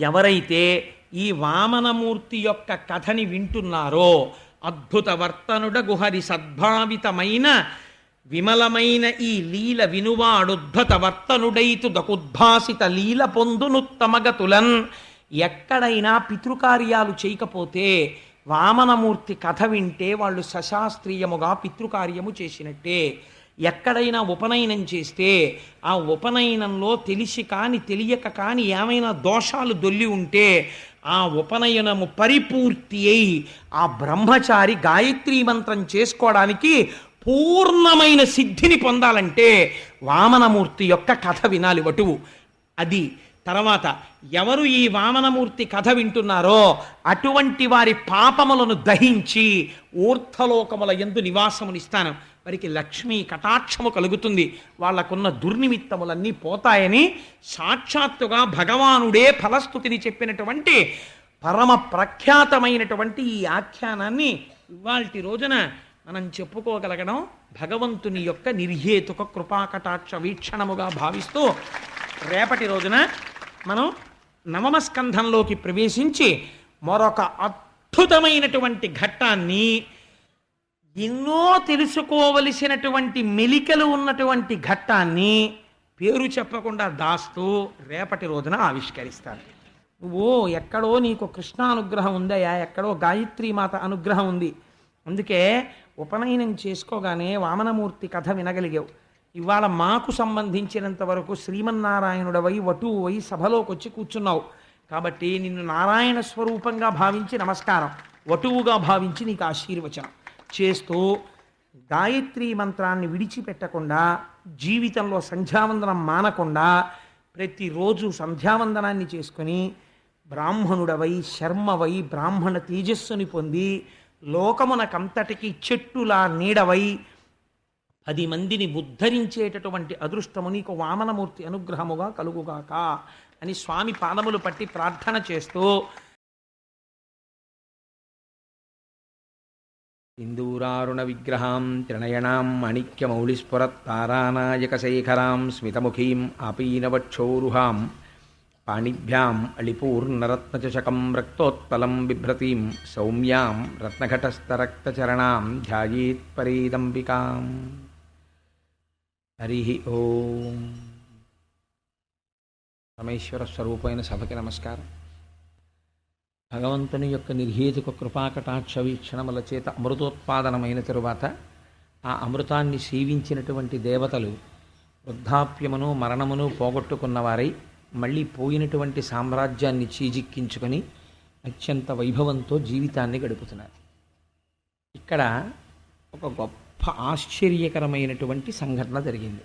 ఎవరైతే ఈ వామనమూర్తి యొక్క కథని వింటున్నారో అద్భుత వర్తనుడ గుహరి సద్భావితమైన విమలమైన ఈ లీల వినువాడుద్భత వర్తనుడైతు దకుద్భాసిత లీల పొందునుత్తమగతులన్ ఎక్కడైనా పితృకార్యాలు చేయకపోతే వామనమూర్తి కథ వింటే వాళ్ళు సశాస్త్రీయముగా పితృకార్యము చేసినట్టే. ఎక్కడైనా ఉపనయనం చేస్తే ఆ ఉపనయనంలో తెలిసి కాని తెలియక కాని ఏమైనా దోషాలు దొల్లి ఉంటే ఆ ఉపనయనము పరిపూర్తి అయి ఆ బ్రహ్మచారి గాయత్రీ మంత్రం చేసుకోవడానికి పూర్ణమైన సిద్ధిని పొందాలంటే వామనమూర్తి యొక్క కథ వినాలి వటువు. అది తర్వాత ఎవరు ఈ వామనమూర్తి కథ వింటున్నారో అటువంటి వారి పాపములను దహించి ఊర్ధలోకముల ఎందు నివాసమునిస్తాను వారికి లక్ష్మీ కటాక్షము కలుగుతుంది. వాళ్ళకున్న దుర్నిమిత్తములన్నీ పోతాయని సాక్షాత్తుగా భగవానుడే ఫలస్థుతిని చెప్పినటువంటి పరమ ప్రఖ్యాతమైనటువంటి ఈ ఆఖ్యానాన్ని ఇవాల్టి రోజున మనం చెప్పుకోగలగడం భగవంతుని యొక్క నిర్హేతుక కృపాకటాక్ష వీక్షణముగా భావిస్తూ రేపటి రోజున మనం నవమ స్కంధంలోకి ప్రవేశించి మరొక అద్భుతమైనటువంటి ఘట్టాన్ని ఎన్నో తెలుసుకోవలసినటువంటి మెలికలు ఉన్నటువంటి ఘట్టాన్ని పేరు చెప్పకుండా దాస్తూ రేపటి రోజున ఆవిష్కరిస్తారు. నువ్వు ఎక్కడో నీకు కృష్ణ అనుగ్రహం ఉందయా ఎక్కడో గాయత్రీ మాత అనుగ్రహం ఉంది. అందుకే ఉపనయనం చేసుకోగానే వామనమూర్తి కథ వినగలిగావు. ఇవాళ మాకు సంబంధించినంత వరకు శ్రీమన్నారాయణుడవై వటువై సభలోకి వచ్చి కూర్చున్నావు. కాబట్టి నిన్ను నారాయణ స్వరూపంగా భావించి నమస్కారం. వటువుగా భావించి నీకు ఆశీర్వచనం. చేస్తూ గాయత్రీ మంత్రాన్ని విడిచిపెట్టకుండా జీవితంలో సంధ్యావందనం మానకుండా ప్రతిరోజు సంధ్యావందనాన్ని చేసుకొని బ్రాహ్మణుడవై శర్మవై బ్రాహ్మణ తేజస్సుని పొంది లోకమునకంతటికి చెట్టులా నీడవై పది మందిని ఉద్ధరించేటటువంటి అదృష్టము నీకు వామనమూర్తి అనుగ్రహముగా కలుగుగాక అని స్వామి పాదములు పట్టి ప్రార్థన చేస్తూ సింధూరారుణ విగ్రహాం త్రినయనాం మాణిక్యమౌళిస్ఫురత్తారానాయకశేఖరాం స్మితముఖీం ఆపీనవక్షోరుహాం పాణిభ్యాం అళిపూర్ణరత్నచకం రక్తోత్పలం బిభ్రతీం సౌమ్యాం రత్నఘటస్థరక్తచరణాం ధ్యాయేత్పరీదంబికాం హరి ఓం. పరమేశ్వర స్వరూపమైన సభకి నమస్కారం. భగవంతుని యొక్క నిర్హేతుక కృపాకటాక్ష వీక్షణముల చేత అమృతోత్పాదనమైన తరువాత ఆ అమృతాన్ని సేవించినటువంటి దేవతలు వృద్ధాప్యమును మరణమును పోగొట్టుకున్నవారై మళ్ళీ పోయినటువంటి సామ్రాజ్యాన్ని చీజిక్కించుకొని అత్యంత వైభవంతో జీవితాన్ని గడుపుతున్నారు. ఇక్కడ ఒక గొప్ప ఆశ్చర్యకరమైనటువంటి సంఘటన జరిగింది.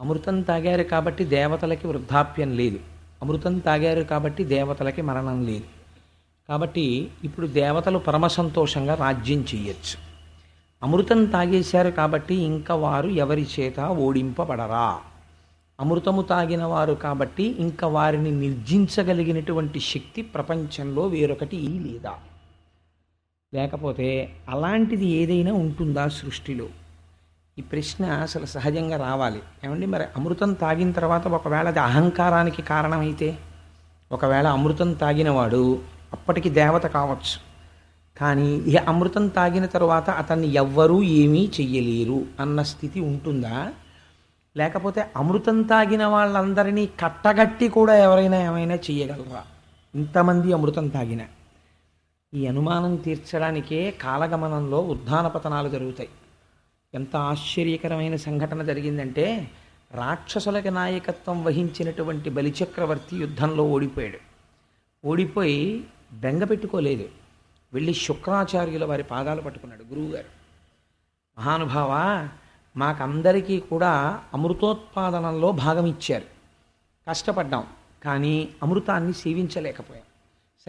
అమృతం తాగారు కాబట్టి దేవతలకి వృద్ధాప్యం లేదు. అమృతం తాగారు కాబట్టి దేవతలకి మరణం లేదు. కాబట్టి ఇప్పుడు దేవతలు పరమ సంతోషంగా రాజ్యం చేయొచ్చు. అమృతం తాగేశారు కాబట్టి ఇంకా వారు ఎవరి చేత ఓడింపబడరా? అమృతము తాగిన వారు కాబట్టి ఇంకా వారిని నిర్జించగలిగినటువంటి శక్తి ప్రపంచంలో వేరొకటి లేదా? లేకపోతే అలాంటిది ఏదైనా ఉంటుందా సృష్టిలో? ఈ ప్రశ్న అసలు సహజంగా రావాలి. ఏమండి మరి అమృతం తాగిన తర్వాత ఒకవేళ అది అహంకారానికి కారణమైతే? ఒకవేళ అమృతం తాగినవాడు అప్పటికి దేవత కావచ్చు. కానీ ఈ అమృతం తాగిన తర్వాత అతన్ని ఎవ్వరూ ఏమీ చెయ్యలేరు అన్న స్థితి ఉంటుందా? లేకపోతే అమృతం తాగిన వాళ్ళందరినీ కట్టగట్టి కూడా ఎవరైనా ఏమైనా చెయ్యగలరా? ఇంతమంది అమృతం తాగిన. ఈ అనుమానం తీర్చడానికే కాలగమనంలో ఉద్ధాన పతనాలు జరుగుతాయి. ఎంత ఆశ్చర్యకరమైన సంఘటన జరిగిందంటే రాక్షసులకి నాయకత్వం వహించినటువంటి బలిచక్రవర్తి యుద్ధంలో ఓడిపోయాడు. ఓడిపోయి బెంగ పెట్టుకోలేదు. వెళ్ళి శుక్రాచార్యుల వారి పాదాలు పట్టుకున్నాడు గురువుగారు. మహానుభావ మాకందరికీ కూడా అమృతోత్పాదనంలో భాగం ఇచ్చారు. కష్టపడ్డాం కానీ అమృతాన్ని సేవించలేకపోయాం.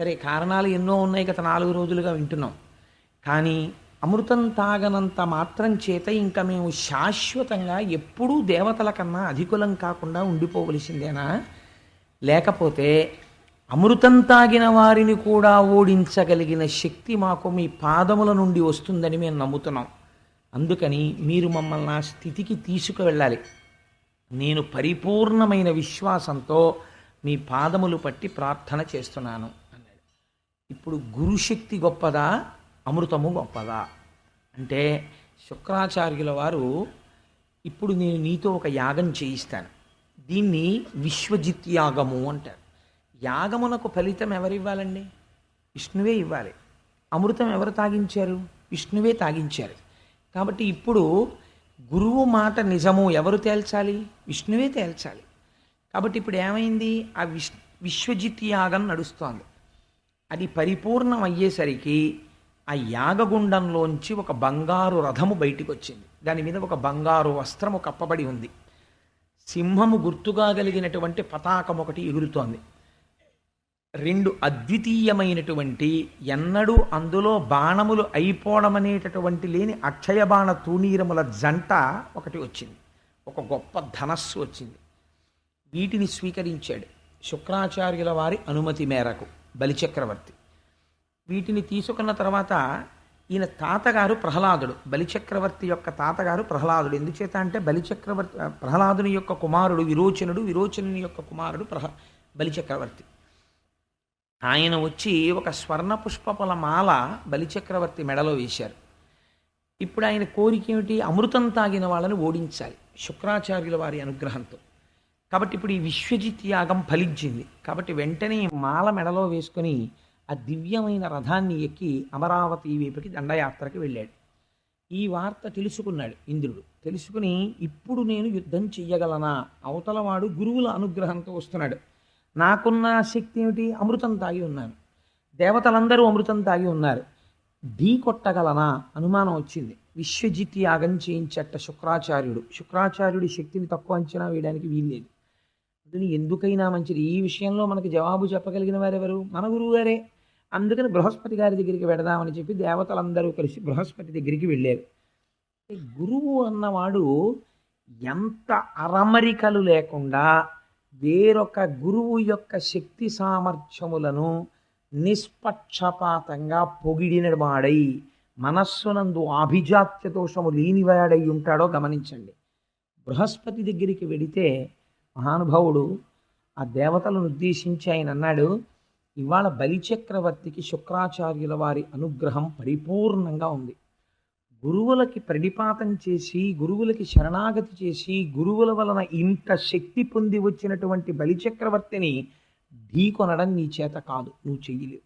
సరే కారణాలు ఎన్నో ఉన్నాయి గత నాలుగు రోజులుగా వింటున్నాం. కానీ అమృతం తాగనంత మాత్రం చేత ఇంకా మేము శాశ్వతంగా ఎప్పుడూ దేవతల కన్నా అధికులం కాకుండా ఉండిపోవలసిందేనా? లేకపోతే అమృతం తాగిన వారిని కూడా ఓడించగలిగిన శక్తి మాకు మీ పాదముల నుండి వస్తుందని మేము నమ్ముతున్నాం. అందుకని మీరు మమ్మల్ని ఆ స్థితికి తీసుకువెళ్ళాలి. నేను పరిపూర్ణమైన విశ్వాసంతో మీ పాదములు పట్టి ప్రార్థన చేస్తున్నాను. ఇప్పుడు గురుశక్తి గొప్పదా? అమృతము గొప్పదా? అంటే శుక్రాచార్యుల వారు ఇప్పుడు నేను నీతో ఒక యాగం చేయిస్తాను. దీన్ని విశ్వజిత్ యాగము అంటారు. యాగమునకు ఫలితం ఎవరివ్వాలండి? విష్ణువే ఇవ్వాలి. అమృతం ఎవరు తాగించారు? విష్ణువే తాగించారు. కాబట్టి ఇప్పుడు గురువు మాట నిజము ఎవరు తేల్చాలి? విష్ణువే తేల్చాలి. కాబట్టి ఇప్పుడు ఏమైంది? ఆ విశ్ విశ్వజిత్ యాగం నడుస్తోంది. అది పరిపూర్ణం అయ్యేసరికి ఆ యాగగుండంలోంచి ఒక బంగారు రథము బయటికి వచ్చింది దాని మీద ఒక బంగారు వస్త్రము కప్పబడి ఉంది. సింహము గుర్తుగా కలిగినటువంటి పతాకం ఒకటి ఎగురుతోంది. రెండు అద్వితీయమైనటువంటి ఎన్నడూ అందులో బాణములు అయిపోవడం అనేటటువంటి లేని అక్షయ బాణ తూణీరముల జంట ఒకటి వచ్చింది. ఒక గొప్ప ధనస్సు వచ్చింది. వీటిని స్వీకరించాడు శుక్రాచార్యుల వారి అనుమతి మేరకు. బలిచక్రవర్తి. వీటిని తీసుకున్న తర్వాత ఈయన తాతగారు ప్రహ్లాదుడు. బలిచక్రవర్తి యొక్క తాతగారు ప్రహ్లాదుడు. ఎందుచేత అంటే బలిచక్రవర్తి ప్రహ్లాదుని యొక్క కుమారుడు విరోచనుడు విరోచనుని యొక్క కుమారుడు ప్రహ బలిచక్రవర్తి. ఆయన వచ్చి ఒక స్వర్ణ పుష్పముల మాల బలిచక్రవర్తి మెడలో వేశారు. ఇప్పుడు ఆయన కోరిక ఏమిటి? అమృతం తాగిన వాళ్ళని ఓడించాలి. శుక్రాచార్యుల వారి అనుగ్రహంతో. కాబట్టి ఇప్పుడు ఈ విశ్వజిత్ యాగం ఫలించింది. కాబట్టి వెంటనే మాల మెడలో వేసుకొని ఆ దివ్యమైన రథాన్ని ఎక్కి అమరావతి వైపుకి దండయాత్రకి వెళ్ళాడు. ఈ వార్త తెలుసుకున్నాడు ఇంద్రుడు. తెలుసుకుని ఇప్పుడు నేను యుద్ధం చెయ్యగలనా? అవతలవాడు గురువుల అనుగ్రహంతో వస్తున్నాడు. నాకున్న శక్తి ఏమిటి? అమృతం తాగి ఉన్నాను. దేవతలందరూ అమృతం తాగి ఉన్నారు. ఢీ కొట్టగలనా? అనుమానం వచ్చింది. విశ్వజిత్ యాగం చేయించట శుక్రాచార్యుడు. శుక్రాచార్యుడి శక్తిని తక్కువ అంచనా వేయడానికి వీల్లేదు. అందుకని ఎందుకైనా మంచిది. ఈ విషయంలో మనకు జవాబు చెప్పగలిగిన వారెవరు? మన గురువు గారే. అందుకని బృహస్పతి గారి దగ్గరికి వెడదామని చెప్పి దేవతలందరూ కలిసి బృహస్పతి దగ్గరికి వెళ్ళారు. గురువు అన్నవాడు ఎంత అరమరికలు లేకుండా వేరొక గురువు యొక్క శక్తి సామర్థ్యములను నిష్పక్షపాతంగా పొగిడిన వాడై మనస్సునందు అభిజాత్య దోషము లేనివాడై ఉంటాడో గమనించండి. బృహస్పతి దగ్గరికి వెడితే మహానుభావుడు ఆ దేవతలను ఉద్దేశించి ఆయన అన్నాడు ఇవాళ బలిచక్రవర్తికి శుక్రాచార్యుల వారి అనుగ్రహం పరిపూర్ణంగా ఉంది. గురువులకి ప్రణిపాతం చేసి గురువులకి శరణాగతి చేసి గురువుల వలన ఇంత శక్తి పొంది వచ్చినటువంటి బలిచక్రవర్తిని ఢీకొనడం నీ చేత కాదు నువ్వు చెయ్యలేవు.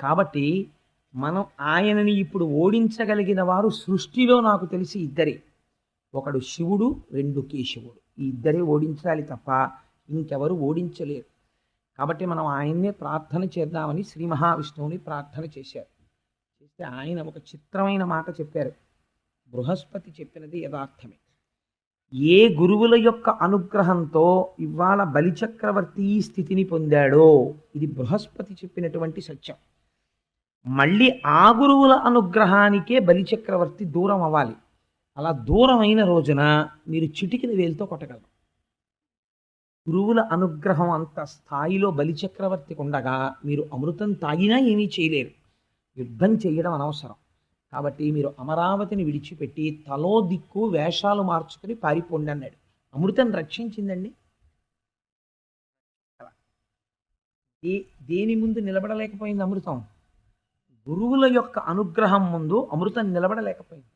కాబట్టి మనం ఆయనని ఇప్పుడు ఓడించగలిగిన వారు సృష్టిలో నాకు తెలిసి ఇద్దరే. ఒకడు శివుడు రెండు కేశవుడు. ఈ ఇద్దరే ఓడించాలి తప్ప ఇంకెవరు ఓడించలేరు. కాబట్టి మనం ఆయన్నే ప్రార్థన చేద్దామని శ్రీ మహావిష్ణువుని ప్రార్థన చేశారు. చేస్తే ఆయన ఒక చిత్రమైన మాట చెప్పారు. బృహస్పతి చెప్పినది యథార్థమే. ఏ గురువుల యొక్క అనుగ్రహంతో ఇవాళ బలిచక్రవర్తి స్థితిని పొందాడో ఇది బృహస్పతి చెప్పినటువంటి సత్యం. మళ్ళీ ఆ గురువుల అనుగ్రహానికే బలిచక్రవర్తి దూరం అవ్వాలి. అలా దూరం అయిన రోజున మీరు చిటికిన వేలుతో కొట్టగలరు. గురువుల అనుగ్రహం అంత స్థాయిలో బలిచక్రవర్తికి ఉండగా మీరు అమృతం తాగినా ఏమీ చేయలేరు. యుద్ధం చేయడం అనవసరం. కాబట్టి మీరు అమరావతిని విడిచిపెట్టి తలో దిక్కు వేషాలు మార్చుకుని పారిపోండి అన్నాడు. అమృతం రక్షించిందండి? ఏ దేని ముందు నిలబడలేకపోయింది అమృతం? గురువుల యొక్క అనుగ్రహం ముందు అమృతం నిలబడలేకపోయింది.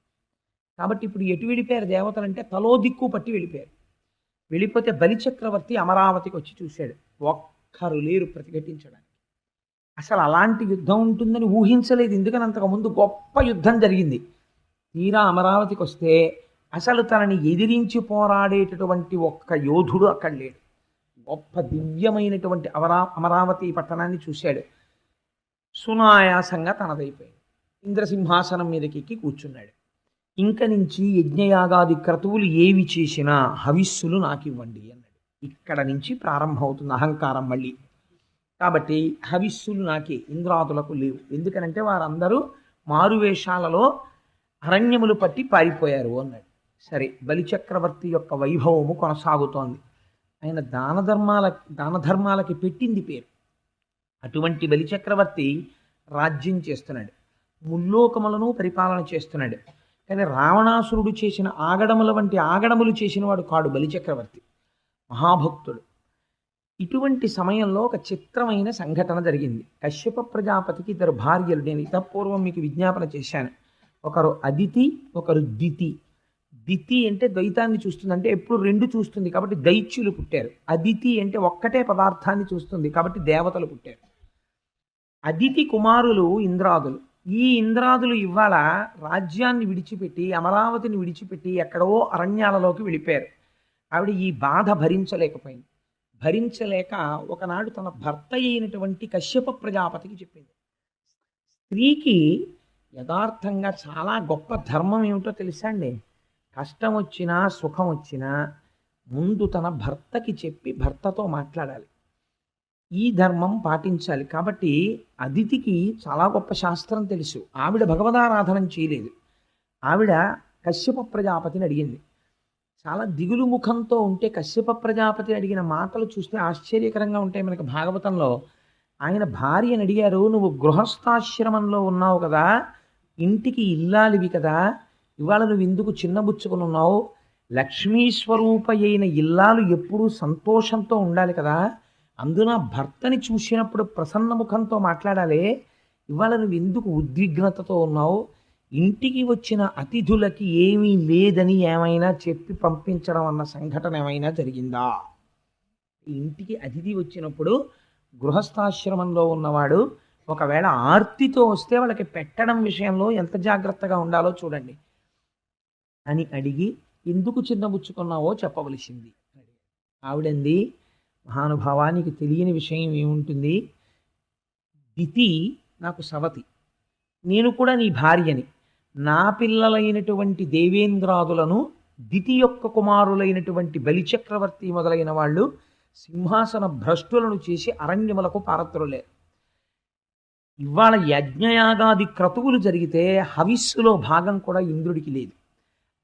కాబట్టి ఇప్పుడు ఎటు వెళ్ళిపోయారు దేవతలు అంటే తలో దిక్కు పట్టి వెళ్ళిపోయారు. వెళ్ళిపోతే బలిచక్రవర్తి అమరావతికి వచ్చి చూశాడు. ఒక్కరు లేరు ప్రతిఘటించడానికి. అసలు అలాంటి యుద్ధం ఉంటుందని ఊహించలేదు. ఎందుకని అంతకుముందు గొప్ప యుద్ధం జరిగింది. తీరా అమరావతికి వస్తే అసలు తనని ఎదిరించి పోరాడేటటువంటి ఒక్క యోధుడు అక్కడ లేడు. గొప్ప దివ్యమైనటువంటి అమరా అమరావతి పట్టణాన్ని చూశాడు. సునాయాసంగా తనదైపోయింది ఇంద్రసింహాసనం మీదకి ఎక్కి కూర్చున్నాడు. ఇంక నుంచి యజ్ఞయాగాది క్రతువులు ఏవి చేసినా హవిస్సులు నాకు ఇవ్వండి అన్నాడు. ఇక్కడ నుంచి ప్రారంభమవుతుంది అహంకారం మళ్ళీ. కాబట్టి హవిస్సులు నాకే ఇంద్రాదులకు లేవు. ఎందుకనంటే వారందరూ మారువేషాలలో అరణ్యములు పట్టి పారిపోయారు అన్నాడు. సరే బలిచక్రవర్తి యొక్క వైభవము కొనసాగుతోంది. ఆయన దాన ధర్మాల దాన ధర్మాలకి పెట్టింది పేరు. అటువంటి బలిచక్రవర్తి రాజ్యం చేస్తున్నాడు. ముల్లోకములను పరిపాలన చేస్తున్నాడు. కానీ రావణాసురుడు చేసిన ఆగడముల వంటి ఆగడములు చేసిన వాడు కాడు బలిచక్రవర్తి మహాభక్తుడు. ఇటువంటి సమయంలో ఒక చిత్రమైన సంఘటన జరిగింది. కశ్యప ప్రజాపతికి ఇద్దరు భార్యలు నేను ఇతపూర్వం మీకు విజ్ఞాపన చేశాను. ఒకరు అదితి ఒకరు దితి. దితి అంటే ద్వైతాన్ని చూస్తుంది అంటే ఎప్పుడు రెండు చూస్తుంది కాబట్టి దైత్యులు పుట్టారు. అదితి అంటే ఒక్కటే పదార్థాన్ని చూస్తుంది కాబట్టి దేవతలు పుట్టారు. అదితి కుమారులు ఇంద్రాదులు. ఈ ఇంద్రాదులు ఇవాళ రాజ్యాన్ని విడిచిపెట్టి అమరావతిని విడిచిపెట్టి ఎక్కడో అరణ్యాలలోకి వెళ్ళిపోయారు. ఆవిడ ఈ బాధ భరించలేకపోయింది. భరించలేక ఒకనాడు తన భర్త అయినటువంటి కశ్యప ప్రజాపతికి చెప్పింది. స్త్రీకి యథార్థంగా చాలా గొప్ప ధర్మం ఏమిటో తెలుసా అండి? కష్టం వచ్చినా సుఖం వచ్చినా ముందు తన భర్తకి చెప్పి భర్తతో మాట్లాడాలి. ఈ ధర్మం పాటించాలి. కాబట్టి అదితికి చాలా గొప్ప శాస్త్రం తెలుసు. ఆవిడ భగవదారాధనం చేయలేదు. ఆవిడ కశ్యప ప్రజాపతిని అడిగింది. చాలా దిగులు ముఖంతో ఉంటే కశ్యప ప్రజాపతి అడిగిన మాటలు చూస్తే ఆశ్చర్యకరంగా ఉంటాయి మనకి భాగవతంలో. ఆయన భార్యని అడిగారు నువ్వు గృహస్థాశ్రమంలో ఉన్నావు కదా ఇంటికి ఇల్లాలివి కదా ఇవాళ నువ్వు ఎందుకు చిన్నబుచ్చుకుని ఉన్నావు. లక్ష్మీ స్వరూప అయిన ఇల్లాలు ఎప్పుడూ సంతోషంతో ఉండాలి కదా అందున భర్తని చూసినప్పుడు ప్రసన్న ముఖంతో మాట్లాడాలి ఇవాళ నువ్వు ఎందుకు ఉద్విగ్నతతో ఉన్నావు? ఇంటికి వచ్చిన అతిథులకి ఏమీ లేదని ఏమైనా చెప్పి పంపించడం అన్న సంఘటన ఏమైనా జరిగిందా? ఇంటికి అతిథి వచ్చినప్పుడు గృహస్థాశ్రమంలో ఉన్నవాడు ఒకవేళ ఆర్తితో వస్తే వాళ్ళకి పెట్టడం విషయంలో ఎంత జాగ్రత్తగా ఉండాలో చూడండి. అని అడిగి ఎందుకు చిన్నబుచ్చుకున్నావో చెప్పవలసింది. ఆవిడంది మహానుభావానికి తెలియని విషయం ఏముంటుంది? దితి నాకు సవతి. నేను కూడా నీ భార్యని. నా పిల్లలైనటువంటి దేవేంద్రాదులను దితి యొక్క కుమారులైనటువంటి బలిచక్రవర్తి మొదలైన వాళ్ళు సింహాసన భ్రష్టులను చేసి అరణ్యములకు పారత్రులేరు ఇవాళ యజ్ఞయాగాది క్రతువులు జరిగితే హవిస్సులో భాగం కూడా ఇంద్రుడికి లేదు.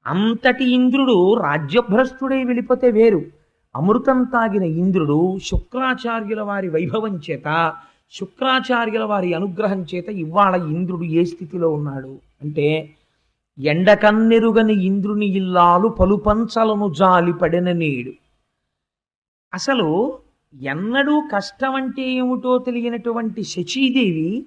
అంతటి ఇంద్రుడు రాజ్యభ్రష్టుడై వెళ్ళిపోతే వేరు. అమృతం తాగిన ఇంద్రుడు శుక్రాచార్యుల వారి వైభవం చేత శుక్రాచార్యుల వారి అనుగ్రహం చేత ఇవాళ ఇంద్రుడు ఏ స్థితిలో ఉన్నాడు? అంటే ఎండకన్నెరుగని ఇంద్రుని ఇల్లాలు పలుపంచలను జాలి పడిన నేడు. అసలు ఎన్నడూ కష్టం అంటే ఏమిటో తెలియనటువంటి శచీదేవి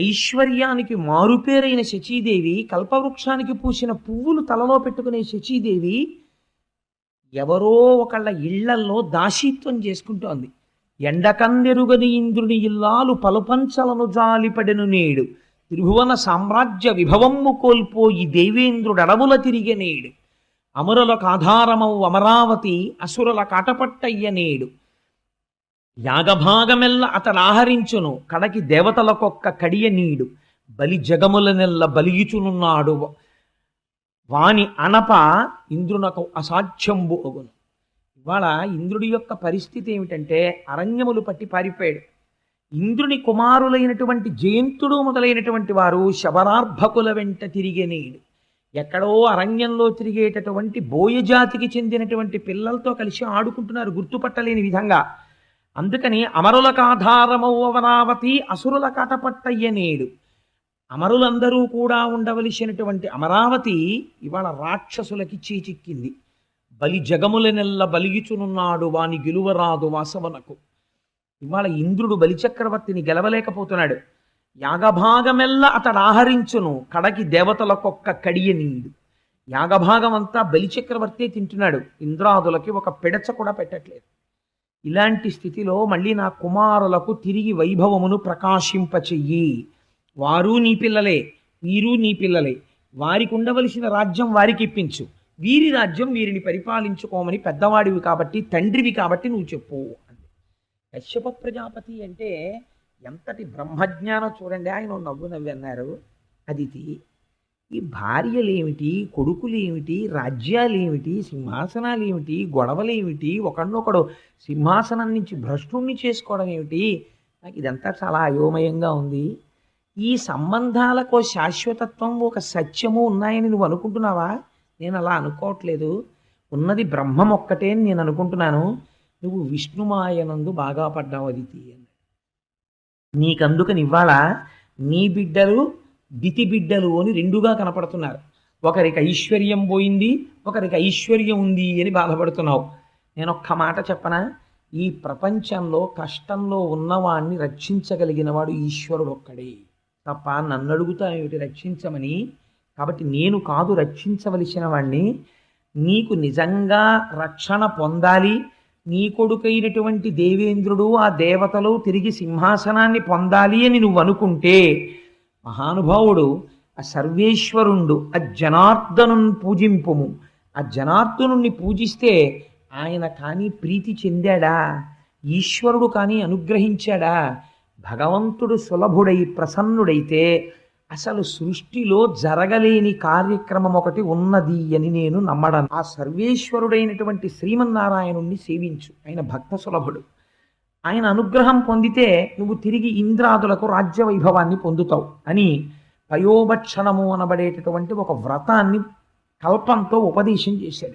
ఐశ్వర్యానికి మారుపేరైన శచీదేవి కల్పవృక్షానికి పూసిన పువ్వులు తలలో పెట్టుకునే శచీదేవి ఎవరో ఒకళ్ళ ఇళ్ళల్లో దాసీత్వం చేసుకుంటోంది. ఎండకందెరుగని ఇంద్రుని ఇల్లాలు పలుపంచలను జాలిపడెను నేడు. త్రిభువన సామ్రాజ్య విభవమ్ము కోల్పోయి దేవేంద్రుడు అడవుల తిరిగే నేడు. అమరులకు ఆధారమవు అమరావతి అసురుల కాటపట్టయ్య నేడు. యాగభాగమెల్ల అతడాహరించును కడకి దేవతలకొక్క కడియ నీడు. బలి జగముల నెల్ల బలియుచునున్నాడు వాని అనప ఇంద్రునకు అసాధ్యంబు అగును ఇవాళ ఇంద్రుడి యొక్క పరిస్థితి ఏమిటంటే అరణ్యములు పట్టి పారిపోయాడు. ఇంద్రుని కుమారులైనటువంటి జయంతుడు మొదలైనటువంటి వారు శబరార్భకుల వెంట తిరిగేనేడు ఎక్కడో అరణ్యంలో తిరిగేటటువంటి బోయజాతికి చెందినటువంటి పిల్లలతో కలిసి ఆడుకుంటున్నారు గుర్తుపట్టలేని విధంగా. అందుకని అమరులకు ఆధారమవు అమరావతి అసురుల కటపట్టయ్యనేడు అమరులందరూ కూడా ఉండవలసినటువంటి అమరావతి ఇవాళ రాక్షసులకి చీచిక్కింది. బలి జగముల నెల్ల బలిగిచునున్నాడు వాని గెలువరాదు వాసవనకు. ఇవాళ ఇంద్రుడు బలిచక్రవర్తిని గెలవలేకపోతున్నాడు. యాగభాగమెల్ల అతడు ఆహరించును కడకి దేవతలకొక్క కడియ నీడు. యాగభాగం అంతా బలిచక్రవర్తి తింటున్నాడు. ఇంద్రాదులకి ఒక పిడచ కూడా పెట్టట్లేదు. ఇలాంటి స్థితిలో మళ్ళీ నా కుమారులకు తిరిగి వైభవమును ప్రకాశింపచెయ్యి. వారు నీ పిల్లలే వీరు నీ పిల్లలే. వారికి ఉండవలసిన రాజ్యం వారికి ఇప్పించు. వీరి రాజ్యం వీరిని పరిపాలించుకోమని పెద్దవాడివి కాబట్టి తండ్రివి కాబట్టి నువ్వు చెప్పు అంది. కశ్యప ప్రజాపతి అంటే ఎంతటి బ్రహ్మజ్ఞానం చూడండి ఆయన నవ్వు నవ్వి అన్నారు. అదితి ఈ భార్యలేమిటి కొడుకులేమిటి రాజ్యాలేమిటి సింహాసనాలేమిటి గొడవలేమిటి ఒకడినొకడు సింహాసనం నుంచి భ్రష్టుణ్ణి చేసుకోవడం ఏమిటి? నాకు ఇదంతా చాలా అయోమయంగా ఉంది. ఈ సంబంధాలకు శాశ్వతత్వం ఒక సత్యము ఉన్నాయని నువ్వు అనుకుంటున్నావా? నేను అలా అనుకోవట్లేదు. ఉన్నది బ్రహ్మం ఒక్కటే అని నేను అనుకుంటున్నాను. నువ్వు విష్ణుమాయనందు బాగా పడ్డావు అదితి అన్నాడు. నీకందుకని ఇవాళ నీ బిడ్డలు దితి బిడ్డలు అని రెండుగా కనపడుతున్నారు. ఒకరికి ఐశ్వర్యం పోయింది ఒకరికి ఐశ్వర్యం ఉంది అని బాధపడుతున్నావు. నేను ఒక్క మాట చెప్పనా? ఈ ప్రపంచంలో కష్టంలో ఉన్నవాణ్ణి రక్షించగలిగిన వాడు ఈశ్వరుడు ఒక్కడే. తప్ప నన్ను అడుగుతా ఏమిటి? రక్షించమని. కాబట్టి నేను కాదు రక్షించవలసిన వాణ్ణి. నీకు నిజంగా రక్షణ పొందాలి. నీ కొడుకైనటువంటి దేవేంద్రుడు ఆ దేవతలు తిరిగి సింహాసనాన్ని పొందాలి అని నువ్వు అనుకుంటే మహానుభావుడు ఆ సర్వేశ్వరుండు ఆ జనార్దను పూజింపుము. ఆ జనార్దనుణ్ణి పూజిస్తే ఆయన కానీ ప్రీతి చెందాడా? ఈశ్వరుడు కానీ అనుగ్రహించాడా? భగవంతుడు సులభుడై ప్రసన్నుడైతే అసలు సృష్టిలో జరగలేని కార్యక్రమం ఒకటి ఉన్నది అని నేను నమ్మడం. ఆ సర్వేశ్వరుడైనటువంటి శ్రీమన్నారాయణుణ్ణి సేవించు. ఆయన భక్త సులభుడు. ఆయన అనుగ్రహం పొందితే నువ్వు తిరిగి ఇంద్రాదులకు రాజ్య వైభవాన్ని పొందుతావు అని పయోభక్షణము అనబడేటటువంటి ఒక వ్రతాన్ని కల్పంతో ఉపదేశం చేశాడు.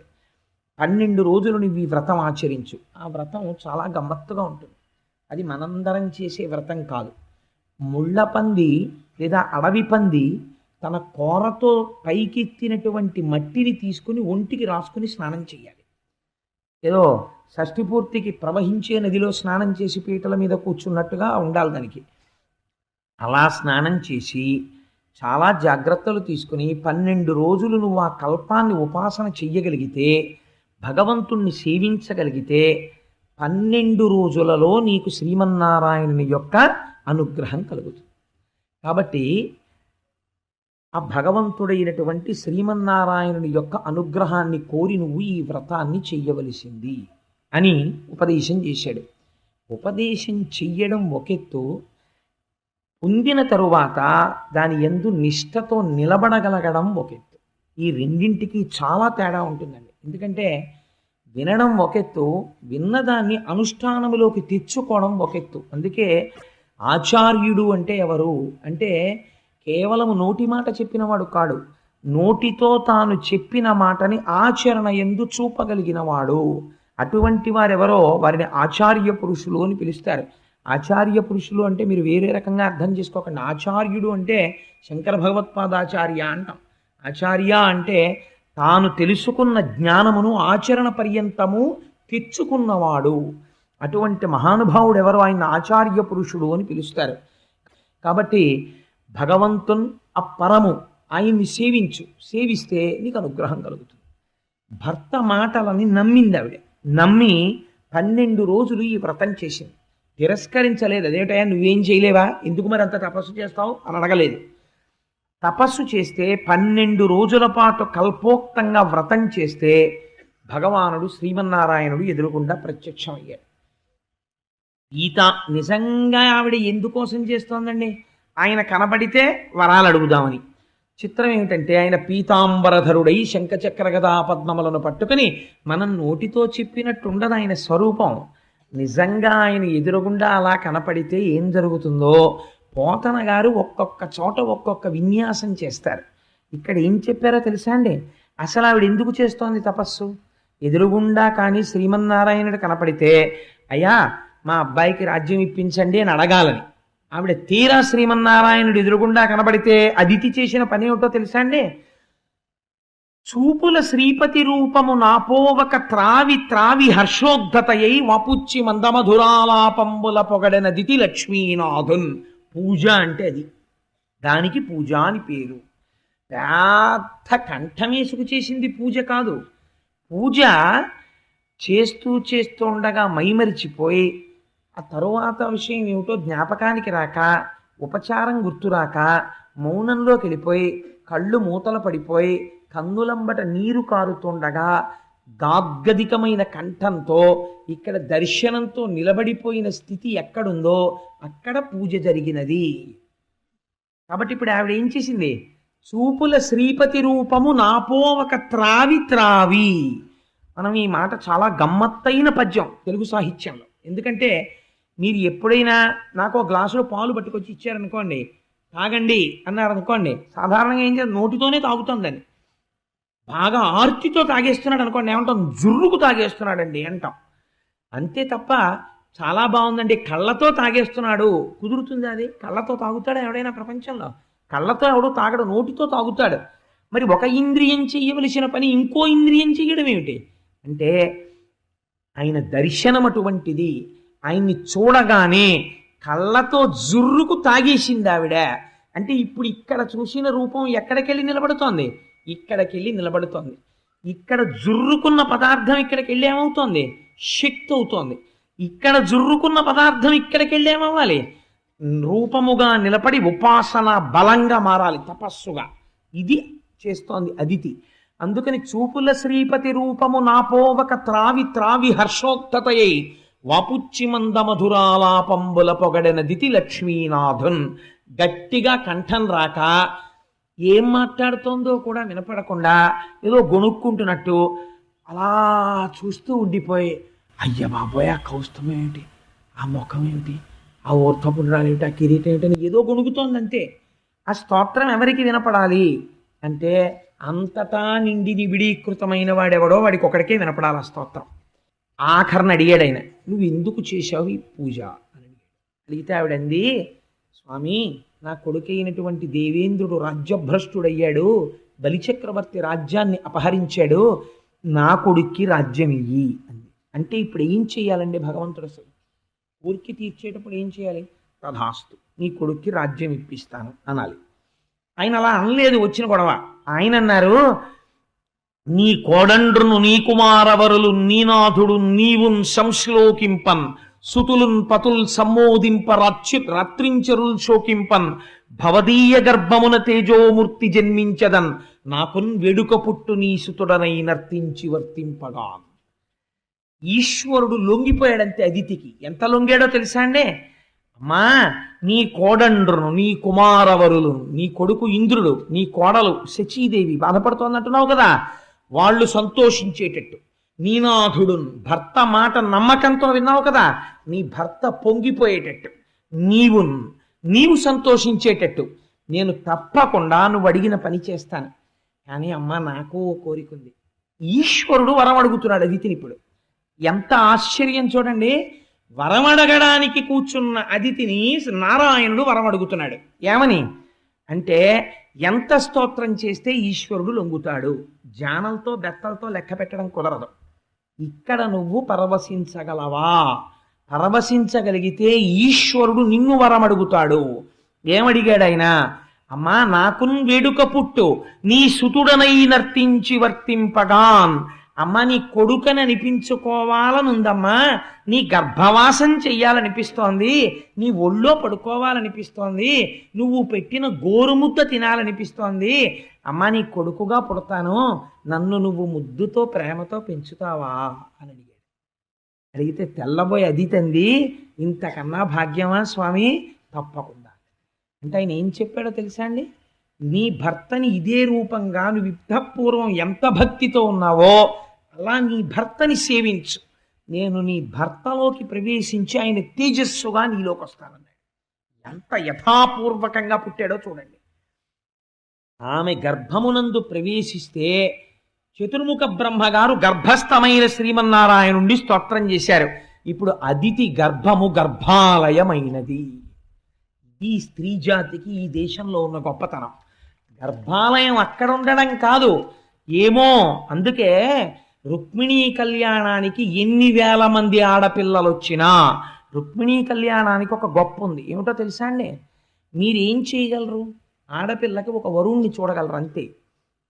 పన్నెండు రోజులు నువ్వు ఈ వ్రతం ఆచరించు. ఆ వ్రతం చాలా గమ్మత్తుగా ఉంటుంది. అది మనందరం చేసే వ్రతం కాదు. ముళ్ళ పంది లేదా అడవి పంది తన కోరతో పైకెత్తినటువంటి మట్టిని తీసుకుని ఒంటికి రాసుకుని స్నానం చేయాలి ఏదో షష్టిపూర్తికి ప్రవహించే నదిలో స్నానం చేసి పీటల మీద కూర్చున్నట్టుగా ఉండాలి దానికి. అలా స్నానం చేసి చాలా జాగ్రత్తలు తీసుకుని పన్నెండు రోజులు నువ్వు ఆ కల్పాన్ని ఉపాసన చెయ్యగలిగితే భగవంతుణ్ణి సేవించగలిగితే పన్నెండు రోజులలో నీకు శ్రీమన్నారాయణుని యొక్క అనుగ్రహం కలుగుతుంది. కాబట్టి ఆ భగవంతుడైనటువంటి శ్రీమన్నారాయణుని యొక్క అనుగ్రహాన్ని కోరి నువ్వు ఈ వ్రతాన్ని చెయ్యవలసింది అని ఉపదేశం చేశాడు. ఉపదేశం చెయ్యడం ఒకెత్తు పొందిన తరువాత దాని ఎందు నిష్ఠతో నిలబడగలగడం ఒకెత్తు ఈ రెండింటికి చాలా తేడా ఉంటుందండి. ఎందుకంటే వినడం ఒకెత్తు విన్నదాన్ని అనుష్ఠానములోకి తెచ్చుకోవడం ఒకెత్తు. అందుకే ఆచార్యుడు అంటే ఎవరు? అంటే కేవలం నోటి మాట చెప్పినవాడు కాడు. నోటితో తాను చెప్పిన మాటని ఆచరణ ఎందు చూపగలిగినవాడు. అటువంటి వారెవరో? వారిని ఆచార్య పురుషులు అని పిలుస్తారు. ఆచార్య పురుషులు అంటే మీరు వేరే రకంగా అర్థం చేసుకోకండి. ఆచార్యుడు అంటే శంకర భగవత్పాదాచార్య అంటాం. ఆచార్య అంటే తాను తెలుసుకున్న జ్ఞానమును ఆచరణ పర్యంతము తెచ్చుకున్నవాడు. అటువంటి మహానుభావుడు ఎవరు? ఆయన ఆచార్య పురుషుడు అని పిలుస్తారు. కాబట్టి భగవంతున్ అపరము ఆయన్ని సేవించు సేవిస్తే నీకు అనుగ్రహం కలుగుతుంది. భర్త మాటలని నమ్మింది ఆవిడ. నమ్మి పన్నెండు రోజులు ఈ వ్రతం చేసింది. తిరస్కరించలేదు. అదేటయా నువ్వేం చేయలేవా? ఎందుకు మరి అంత తపస్సు చేస్తావు? అని అడగలేదు. తపస్సు చేస్తే పన్నెండు రోజుల పాటు కల్పోక్తంగా వ్రతం చేస్తే భగవానుడు శ్రీమన్నారాయణుడు ఎదురుకుండా ప్రత్యక్షమయ్యాడు. ఈత నిజంగా ఆవిడ ఎందుకోసం చేస్తోందండి? ఆయన కనబడితే వరాలు అడుగుదామని. చిత్రం ఏమిటంటే ఆయన పీతాంబరధరుడై శంఖచక్ర గదా పద్మములను పట్టుకుని మనం నోటితో చెప్పినట్టుండదు ఆయన స్వరూపం. నిజంగా ఆయన ఎదురుగుండా అలా కనపడితే ఏం జరుగుతుందో పోతన గారు ఒక్కొక్క చోట ఒక్కొక్క విన్యాసం చేస్తారు. ఇక్కడ ఏం చెప్పారో తెలుసా అండి? అసలు ఆవిడ ఎందుకు చేస్తోంది తపస్సు? ఎదురుగుండా కానీ శ్రీమన్నారాయణుడు కనపడితే అయ్యా మా అబ్బాయికి రాజ్యం ఇప్పించండి అని అడగాలని. ఆవిడ తీరా శ్రీమన్నారాయణుడు ఎదురుగుండా కనబడితే అదితి చేసిన పని ఏమిటో తెలుసా అండి? చూపుల శ్రీపతి రూపము నాపోవక త్రావి త్రావి హర్షోద్ధతయై వపుచ్చి మందమధురాలాపంబుల పొగడనదితి లక్ష్మీనాథున్. పూజ అంటే అది. దానికి పూజ అని పేరు. పెద్ద కంఠమేసుకు చేసింది పూజ కాదు. పూజ చేస్తూ చేస్తూ ఉండగా మైమరిచిపోయి ఆ తరువాత విషయం ఏమిటో జ్ఞాపకానికి రాక ఉపచారం గుర్తురాక మౌనంలోకి వెళ్ళిపోయి కళ్ళు మూతలు పడిపోయి కన్నులంబట నీరు కారుతుండగా దాగ్గదికమైన కంఠంతో ఇక్కడ దర్శనంతో నిలబడిపోయిన స్థితి ఎక్కడుందో అక్కడ పూజ జరిగినది. కాబట్టి ఇప్పుడు ఆవిడ ఏం చేసింది? చూపుల శ్రీపతి రూపము నాపో ఒక త్రావి త్రావి. మనం ఈ మాట చాలా గమ్మత్తైన పద్యం తెలుగు సాహిత్యంలో. ఎందుకంటే మీరు ఎప్పుడైనా నాకు ఒక గ్లాసులో పాలు పట్టుకొచ్చి ఇచ్చారనుకోండి తాగండి అన్నారు అనుకోండి సాధారణంగా ఏం చేయాలి? నోటితోనే తాగుతుందని బాగా ఆర్తితో తాగేస్తున్నాడు అనుకోండి ఏమంటాం? జుర్రుకు తాగేస్తున్నాడండి అంటాం. అంతే తప్ప చాలా బాగుందండి. కళ్ళతో తాగేస్తున్నాడు. కుదురుతుంది అది? కళ్ళతో తాగుతాడు ఎవడైనా ప్రపంచంలో? కళ్ళతో ఎవడో తాగడు నోటితో తాగుతాడు. మరి ఒక ఇంద్రియం చేయవలసిన పని ఇంకో ఇంద్రియం చేయడం ఏమిటి? అంటే ఆయన దర్శనం అటువంటిది. ఆయన్ని చూడగానే కళ్ళతో జుర్రుకు తాగేసింది ఆవిడ. అంటే ఇప్పుడు ఇక్కడ చూసిన రూపం ఎక్కడికెళ్ళి నిలబడుతోంది? ఇక్కడికెళ్ళి నిలబడుతోంది. ఇక్కడ జుర్రుకున్న పదార్థం ఇక్కడికి వెళ్ళి ఏమవుతోంది శక్తి అవుతోంది. ఇక్కడ జుర్రుకున్న పదార్థం ఇక్కడికి వెళ్ళి ఏమవ్వాలి రూపముగా నిలబడి ఉపాసన బలంగా మారాలి తపస్సుగా. ఇది చేస్తోంది అదితి. అందుకని చూపుల శ్రీపతి రూపము నాపోవక త్రావి త్రావి హర్షోత్తతయై వాపుచ్చి మంద మధురాలాపంబుల పొగడనదితి లక్ష్మీనాథున్. గట్టిగా కంఠం రాక ఏం మాట్లాడుతోందో కూడా వినపడకుండా ఏదో గొణుక్కుంటున్నట్టు అలా చూస్తూ ఉండిపోయి అయ్య బాబోయ్ ఆ కౌస్తవం ఏమిటి? ఆ ముఖం ఏమిటి? ఆ ఊర్ధపుండ్రాలు ఏమిటి ఆ కిరీటం ఏమిటి ఏదో గొణుగుతోంది అంతే ఆ స్తోత్రం ఎవరికి వినపడాలి? అంటే అంతటా నిండి నిబిడీకృతమైన వాడెవడో వాడికి ఒకడికే వినపడాలి ఆ స్తోత్రం. ఆఖరణ అడిగాడు ఆయన నువ్వు ఎందుకు చేశావు ఈ పూజ? అని అడిగాడు. అడిగితే ఆవిడంది స్వామి నా కొడుకైనటువంటి దేవేంద్రుడు రాజ్యభ్రష్టుడయ్యాడు బలిచక్రవర్తి రాజ్యాన్ని అపహరించాడు నా కొడుక్కి రాజ్యం ఇయ్యి అంది. అంటే ఇప్పుడు ఏం చేయాలండి భగవంతుడు అసలు? ఊరికి తీర్చేటప్పుడు ఏం చేయాలి? తథాస్తు నీ కొడుక్కి రాజ్యం ఇప్పిస్తాను అనాలి. ఆయన అలా అనలేదు వచ్చిన గొడవ. ఆయన అన్నారు నీ కోడండ్రును నీ కుమారవరులు నీ నాథుడు నీవున్ సంశ్లోకింపన్. సుతులున్ పతుల్ సమ్మోదింప రచ్యు రాత్రించరుల్ శోకింపన్ భవదీయ గర్భమున తేజోమూర్తి జన్మించదన్ నాకున్ వెడుక పుట్టు నీ సుతుడనై నర్తించి వర్తింపగా ఈశ్వరుడు లొంగిపోయాడంతే అదితికి. ఎంత లొంగాడో తెలుసా అండి అమ్మా నీ కోడండ్రును నీ కుమారవరులు నీ కొడుకు ఇంద్రుడు నీ కోడలు శచీదేవి బాధపడుతోందంటున్నావు కదా? వాళ్ళు సంతోషించేటట్టు. నీనాథుడు భర్త మాట నమ్మకంతో విన్నావు కదా? నీ భర్త పొంగిపోయేటట్టు. నీవు నీవు సంతోషించేటట్టు. నేను తప్పకుండా నువ్వు అడిగిన పని చేస్తాను. కానీ అమ్మ నాకు కోరిక ఉంది. ఈశ్వరుడు వరం అడుగుతున్నాడు అదితిని ఇప్పుడు. ఎంత ఆశ్చర్యం చూడండి. వరం అడగడానికి కూర్చున్న అదితిని నారాయణుడు వరం అడుగుతున్నాడు. ఏమని? అంటే ఎంత స్తోత్రం చేస్తే ఈశ్వరుడు లొంగుతాడు? జానంతో బెత్తలతో లెక్క పెట్టడం కుదరదు. ఇక్కడ నువ్వు పరవశించగలవా? పరవశించగలిగితే ఈశ్వరుడు నిన్ను వరం అడుగుతాడు ఏమడిగాడు ఆయన అమ్మా నాకున్ వేడుక పుట్టు. నీ సుతుడనై నర్తించి వర్తింపగాన్. అమ్మ నీ కొడుకని అనిపించుకోవాలనుందమ్మా. నీ గర్భవాసం చెయ్యాలనిపిస్తోంది. నీ ఒళ్ళో పడుకోవాలనిపిస్తోంది. నువ్వు పెట్టిన గోరుముద్ద తినాలనిపిస్తోంది. అమ్మా నీ కొడుకుగా పుడతాను. నన్ను నువ్వు ముద్దుతో ప్రేమతో పెంచుతావా? అని అడిగాడు. అడిగితే తెల్లబోయి అది తంది ఇంతకన్నా భాగ్యమా స్వామి? తప్పకుండా. అంటే ఆయన ఏం చెప్పాడో తెలుసా అండి? నీ భర్తని ఇదే రూపంగా నువ్వు యుద్ధపూర్వం ఎంత భక్తితో ఉన్నావో అలా నీ భర్తని సేవించు. నేను నీ భర్తలోకి ప్రవేశించి ఆయన తేజస్సుగా నీలోకి వస్తానన్నాడు. ఎంత యథాపూర్వకంగా పుట్టాడో చూడండి. ఆమె గర్భమునందు ప్రవేశిస్తే చతుర్ముఖ బ్రహ్మగారు గర్భస్థమైన శ్రీమన్నారాయణుండి స్తోత్రం చేశారు. ఇప్పుడు అదితి గర్భము గర్భాలయమైనది. ఈ స్త్రీ జాతికి ఈ దేశంలో ఉన్న గొప్పతనం. గర్భాలయం అక్కడ ఉండడం కాదు. ఏమో అందుకే రుక్మిణీ కళ్యాణానికి ఎన్ని వేల మంది ఆడపిల్లలు వచ్చినా రుక్మిణీ కళ్యాణానికి ఒక గొప్ప ఉంది. ఏమిటో తెలుసా అండి? మీరేం చేయగలరు? ఆడపిల్లకి ఒక వరుణ్ణి చూడగలరు అంతే.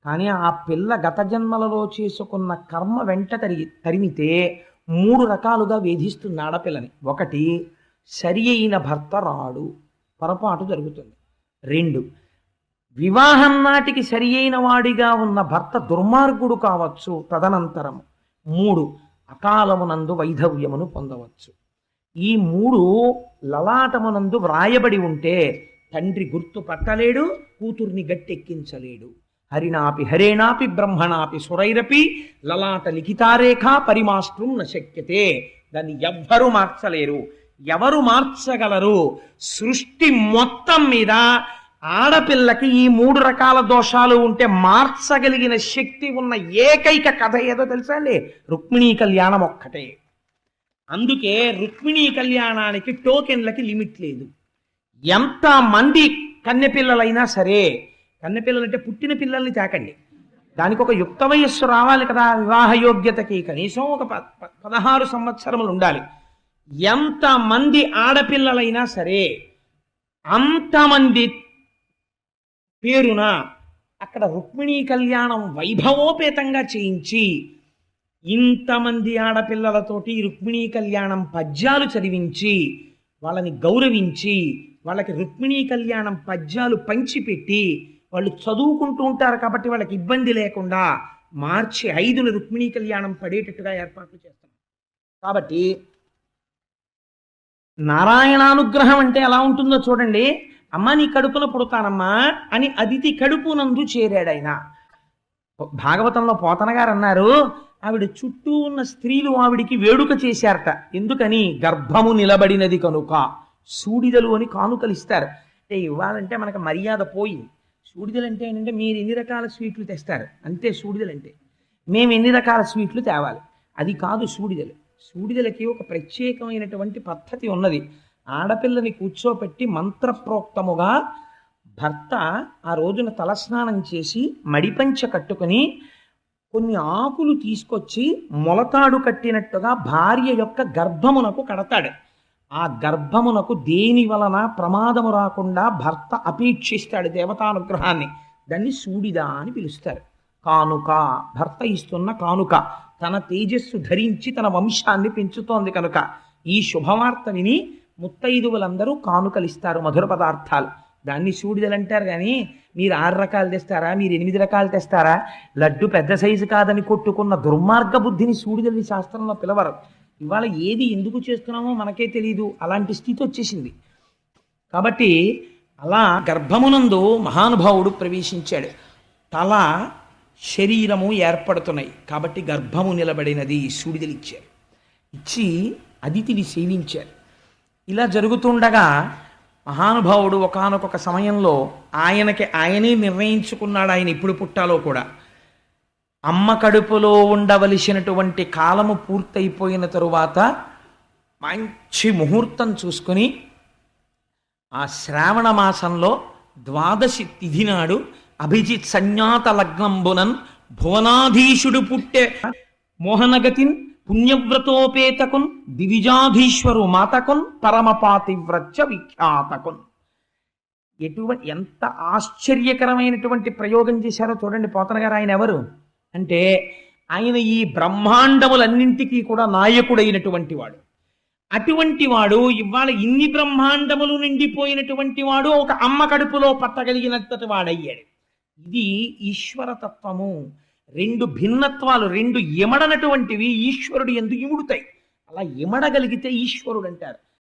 కానీ ఆ పిల్ల గత జన్మలలో చేసుకున్న కర్మ వెంట తరిగి తరిమితే మూడు రకాలుగా వేధిస్తుంది ఆడపిల్లని. ఒకటి సరి అయిన భర్త రాడు. పొరపాటు జరుగుతుంది. రెండు వివాహం నాటికి సరి అయిన వాడిగా ఉన్న భర్త దుర్మార్గుడు కావచ్చు. తదనంతరం మూడు అకాలమునందు వైధవ్యమును పొందవచ్చు. ఈ మూడు లలాటమునందు వ్రాయబడి ఉంటే తండ్రి గుర్తు పట్టలేడు కూతుర్ని గట్టెక్కించలేడు. హరినాపి హరేణాపి బ్రహ్మణాపి సురైరపి లలాట లిఖితారేఖ పరిమాష్ట్రం నశక్యతే దాన్ని ఎవ్వరూ మార్చలేరు. ఎవరు మార్చగలరు? సృష్టి మొత్తం మీద ఆడపిల్లకి ఈ మూడు రకాల దోషాలు ఉంటే మార్చగలిగిన శక్తి ఉన్న ఏకైక కథ ఏదో తెలుసా అండి? రుక్మిణీ కళ్యాణం ఒక్కటే. అందుకే రుక్మిణీ కళ్యాణానికి టోకెన్లకి లిమిట్ లేదు. ఎంత మంది కన్నెపిల్లలైనా సరే కన్నెపిల్లలు అంటే పుట్టిన పిల్లల్ని తాకండి దానికి ఒక యుక్త వయస్సు రావాలి కదా వివాహ యోగ్యతకి కనీసం ఒక ప- ప- పదహారు సంవత్సరములు ఉండాలి. ఎంతమంది ఆడపిల్లలైనా సరే అంతమంది పేరున అక్కడ రుక్మిణీ కళ్యాణం వైభవోపేతంగా చేయించి ఇంతమంది ఆడపిల్లలతోటి రుక్మిణీ కళ్యాణం పద్యాలు చదివించి వాళ్ళని గౌరవించి వాళ్ళకి రుక్మిణీ కళ్యాణం పద్యాలు పంచిపెట్టి వాళ్ళు చదువుకుంటూ ఉంటారు కాబట్టి వాళ్ళకి ఇబ్బంది లేకుండా మార్చి ఐదున రుక్మిణీ కళ్యాణం పడేటట్టుగా ఏర్పాట్లు చేస్తాం కాబట్టి నారాయణానుగ్రహం అంటే ఎలా ఉంటుందో చూడండి. అమ్మ నీ కడుపున పుడతానమ్మా అని అదితి కడుపునందు చేరాడు ఆయన. భాగవతంలో పోతనగారు అన్నారు ఆవిడ చుట్టూ ఉన్న స్త్రీలు ఆవిడికి వేడుక చేశారట. ఎందుకని? గర్భము నిలబడినది కనుక. సూడిదలు అని కానుకలు ఇస్తారు. అంటే ఇవ్వాలంటే మనకు మర్యాద పోయింది సూడిదలు అంటే ఏంటంటే మీరు ఎన్ని రకాల స్వీట్లు తెస్తారు? అంతే సూడిదలు అంటే మేము ఎన్ని రకాల స్వీట్లు తేవాలి? అది కాదు సూడిదలు. సూడిదలకి ఒక ప్రత్యేకమైనటువంటి పద్ధతి ఉన్నది. ఆడపిల్లని కూర్చోపెట్టి మంత్రప్రోక్తముగా భర్త ఆ రోజున తలస్నానం చేసి మడిపంచ కట్టుకుని కొన్ని ఆకులు తీసుకొచ్చి మొలతాడు కట్టినట్టుగా భార్య యొక్క గర్భమునకు కడతాడు. ఆ గర్భమునకు దేని వలన ప్రమాదము రాకుండా భర్త అపేక్షిస్తాడు దేవతానుగ్రహాన్ని. దాన్ని సూడిద అని పిలుస్తారు. కానుక భర్త ఇస్తున్న కానుక. తన తేజస్సు ధరించి తన వంశాన్ని పెంచుతోంది కనుక. ఈ శుభవార్త విని ముత్తైదువులందరూ కానుకలు ఇస్తారు మధుర పదార్థాలు. దాన్ని సూడిదలు అంటారు కానీ మీరు ఆరు రకాలు తెస్తారా? మీరు ఎనిమిది రకాలు తెస్తారా? లడ్డు పెద్ద సైజు కాదని కొట్టుకున్న దుర్మార్గ బుద్ధిని సూడిదలని శాస్త్రంలో పిలవరు. ఇవాళ ఏది ఎందుకు చేస్తున్నామో మనకే తెలియదు అలాంటి స్థితి వచ్చేసింది. కాబట్టి అలా గర్భమునందు మహానుభావుడు ప్రవేశించాడు. తల శరీరము ఏర్పడుతున్నాయి. కాబట్టి గర్భము నిలబడినది సూడిదలిచ్చారు. ఇచ్చి అదితిని సేవించారు ఇలా జరుగుతుండగా మహానుభావుడు ఒకానొక సమయంలో ఆయనకి ఆయనే నిర్ణయించుకున్నాడు. ఆయన ఇప్పుడు పుట్టాలో కూడా. అమ్మ కడుపులో ఉండవలసినటువంటి కాలము పూర్తయిపోయిన తరువాత మంచి ముహూర్తం చూసుకుని ఆ శ్రావణ మాసంలో ద్వాదశి తిథి నాడు అభిజిత్ సంజ్ఞాత లగ్నంబునన్ భువనాధీశుడు పుట్టే మోహనగతిన్ పుణ్యవ్రతోపేతకున్ దివిజాధీశ్వరు మాతకున్ పరమపాతివ్రత్య విఖ్యాతకున్ ఎటువంటి ఎంత ఆశ్చర్యకరమైనటువంటి ప్రయోగం చేశారో చూడండి పోతన గారు ఆయన ఎవరు? అంటే ఆయన ఈ బ్రహ్మాండములన్నింటికీ కూడా నాయకుడైనటువంటి వాడు. అటువంటి వాడు ఇవాళ ఇన్ని బ్రహ్మాండములు నిండిపోయినటువంటి వాడు ఒక అమ్మ కడుపులో పట్టగలిగినంతటి వాడయ్యాడు. ఇది ఈశ్వరతత్వము. రెండు భిన్నత్వాలు రెండు ఇమడనటువంటివి ఈశ్వరుడు ఎందుకు ఇముడుతాయి. అలా ఇమడగలిగితే ఈశ్వరుడు అంటారు